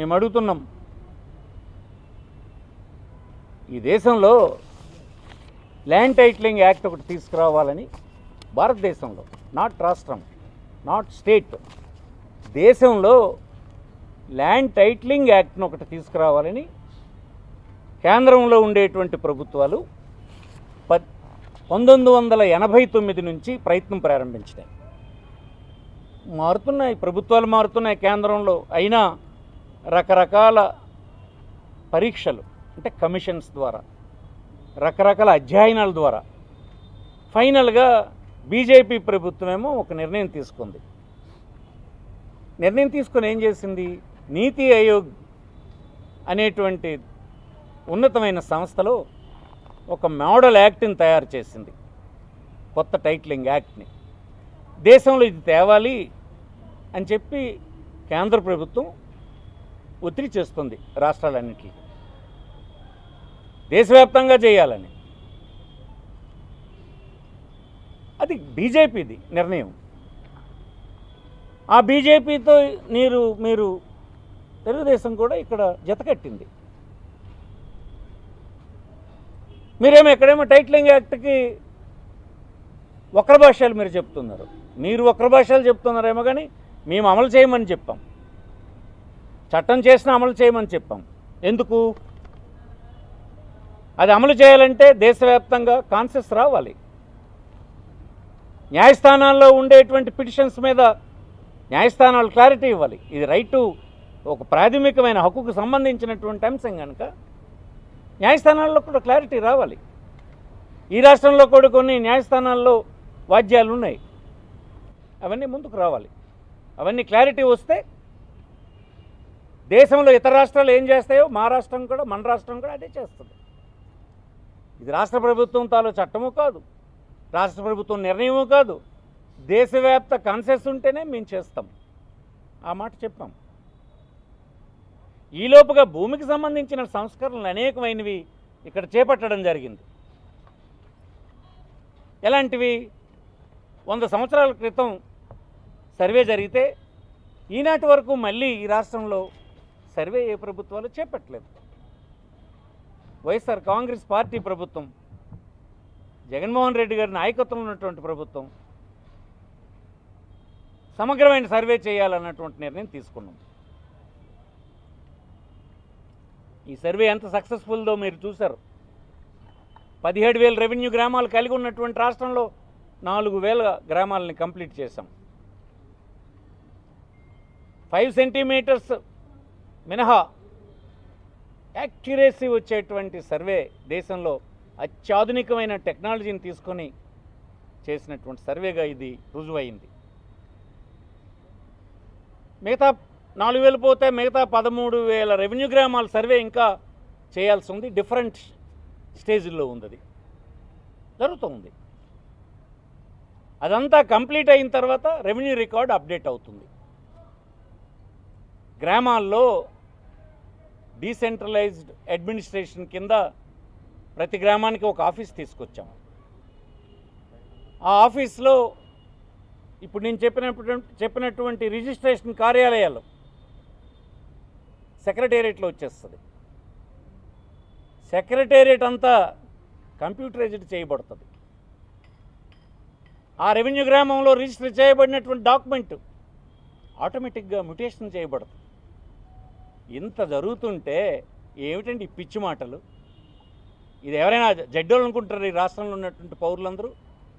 మేము అడుగుతున్నాం. ఈ దేశంలో ల్యాండ్ టైటిలింగ్ యాక్ట్ ఒకటి తీసుకురావాలని భారతదేశంలో నాట్ రాష్ట్రం నాట్ స్టేట్ దేశంలో ల్యాండ్ టైటిలింగ్ యాక్ట్ను ఒకటి తీసుకురావాలని కేంద్రంలో ఉండేటువంటి ప్రభుత్వాలు ప పంతొమ్మిది వందల ఎనభై తొమ్మిది నుంచి ప్రయత్నం ప్రారంభించినాయి. మారుతున్నాయి ప్రభుత్వాలు మారుతున్నాయి కేంద్రంలో. అయినా రకరకాల పరీక్షలు అంటే కమిషన్స్ ద్వారా రకరకాల అధ్యయనాల ద్వారా. ఫైనల్గా బీజేపీ ప్రభుత్వమేమో ఒక నిర్ణయం తీసుకుంది. నిర్ణయం తీసుకొని ఏం చేసింది? నీతి ఆయోగ్ అనేటువంటి ఉన్నతమైన సంస్థలో ఒక మోడల్ యాక్ట్ని తయారు చేసింది. కొత్త టైటిలింగ్ యాక్ట్ని. దేశంలో ఇది తేవాలి అని చెప్పి కేంద్ర ప్రభుత్వం ఒత్తిడి చేస్తుంది రాష్ట్రాలన్నింటికి. దేశవ్యాప్తంగా చేయాలని. అది బీజేపీది నిర్ణయం. ఆ బీజేపీతో మీరు మీరు తెలుగుదేశం కూడా ఇక్కడ జతకట్టింది. మీరేమో ఎక్కడేమో టైటిలింగ్ యాక్ట్కి వక్ర భాషలు మీరు చెప్తున్నారు. మీరు వక్ర భాషలు చెప్తున్నారేమో కానీ మేము అమలు చేయమని చెప్పాం. చట్టం చేసిన అమలు చేయమని చెప్పాం. ఎందుకు? అది అమలు చేయాలంటే దేశవ్యాప్తంగా కాన్సెస్ రావాలి. న్యాయస్థానాల్లో ఉండేటువంటి పిటిషన్స్ మీద న్యాయస్థానాలు క్లారిటీ ఇవ్వాలి. ఇది రైట్ టు ఒక ప్రాథమికమైన హక్కుకు సంబంధించినటువంటి అంశం కనుక న్యాయస్థానాల్లో కూడా క్లారిటీ రావాలి. ఈ రాష్ట్రంలో కూడా కొన్ని న్యాయస్థానాల్లో వాద్యాలు ఉన్నాయి అవన్నీ ముందుకు రావాలి. అవన్నీ క్లారిటీ వస్తే దేశంలో ఇతర రాష్ట్రాలు ఏం చేస్తాయో మా రాష్ట్రం కూడా మన రాష్ట్రం కూడా అదే చేస్తుంది. ఇది రాష్ట్ర ప్రభుత్వం తాలూ చట్టము కాదు రాష్ట్ర ప్రభుత్వం నిర్ణయము కాదు. దేశవ్యాప్త కాన్సెస్ ఉంటేనే మేము చేస్తాం. ఆ మాట చెప్పాం. ఈలోపుగా భూమికి సంబంధించిన సంస్కరణలు అనేకమైనవి ఇక్కడ చేపట్టడం జరిగింది. ఎలాంటివి? వంద సంవత్సరాల క్రితం సర్వే జరిగితే ఈనాటి వరకు మళ్ళీ ఈ రాష్ట్రంలో సర్వే ఏ ప్రభుత్వాలు చేపట్టలేదు. వైఎస్ఆర్ కాంగ్రెస్ పార్టీ ప్రభుత్వం జగన్మోహన్ రెడ్డి గారి నాయకత్వంలో ఉన్నటువంటి ప్రభుత్వం సమగ్రమైన సర్వే చేయాలన్నటువంటి నిర్ణయం తీసుకున్నాం. ఈ సర్వే ఎంత సక్సెస్ఫుల్దో మీరు చూశారు. పదిహేడు వేల రెవెన్యూ గ్రామాలు కలిగి ఉన్నటువంటి రాష్ట్రంలో నాలుగు వేల గ్రామాలని కంప్లీట్ చేశాం. ఫైవ్ సెంటీమీటర్స్ మినహా యాక్యురేసీ వచ్చేటువంటి సర్వే దేశంలో అత్యాధునికమైన టెక్నాలజీని తీసుకొని చేసినటువంటి సర్వేగా ఇది రుజువైంది. మిగతా నాలుగు వేలు పోతే మిగతా పదమూడు వేల రెవెన్యూ గ్రామాల సర్వే ఇంకా చేయాల్సి ఉంది. డిఫరెంట్ స్టేజ్లో ఉంది అది జరుగుతుంది అదంతా కంప్లీట్ అయిన తర్వాత రెవెన్యూ రికార్డ్ అప్డేట్ అవుతుంది. గ్రామాల్లో డీసెంట్రలైజ్డ్ అడ్మినిస్ట్రేషన్ కింద ప్రతి గ్రామానికి ఒక ఆఫీస్ తీసుకొచ్చాము ఆ ఆఫీస్లో ఇప్పుడు నేను చెప్పినప్పుడు చెప్పినటువంటి రిజిస్ట్రేషన్ కార్యాలయాలు సెక్రటేరియట్లో వచ్చేస్తుంది. సెక్రటేరియట్ అంతా కంప్యూటరైజ్డ్ చేయబడుతుంది. ఆ రెవెన్యూ గ్రామంలో రిజిస్టర్ చేయబడినటువంటి డాక్యుమెంట్ ఆటోమేటిక్గా మ్యుటేషన్ చేయబడుతుంది. ఇంత జరుగుతుంటే ఏమిటండి ఈ పిచ్చి మాటలు? ఇది ఎవరైనా జడ్డోళ్ళు అనుకుంటారు ఈ రాష్ట్రంలో ఉన్నటువంటి పౌరులందరూ?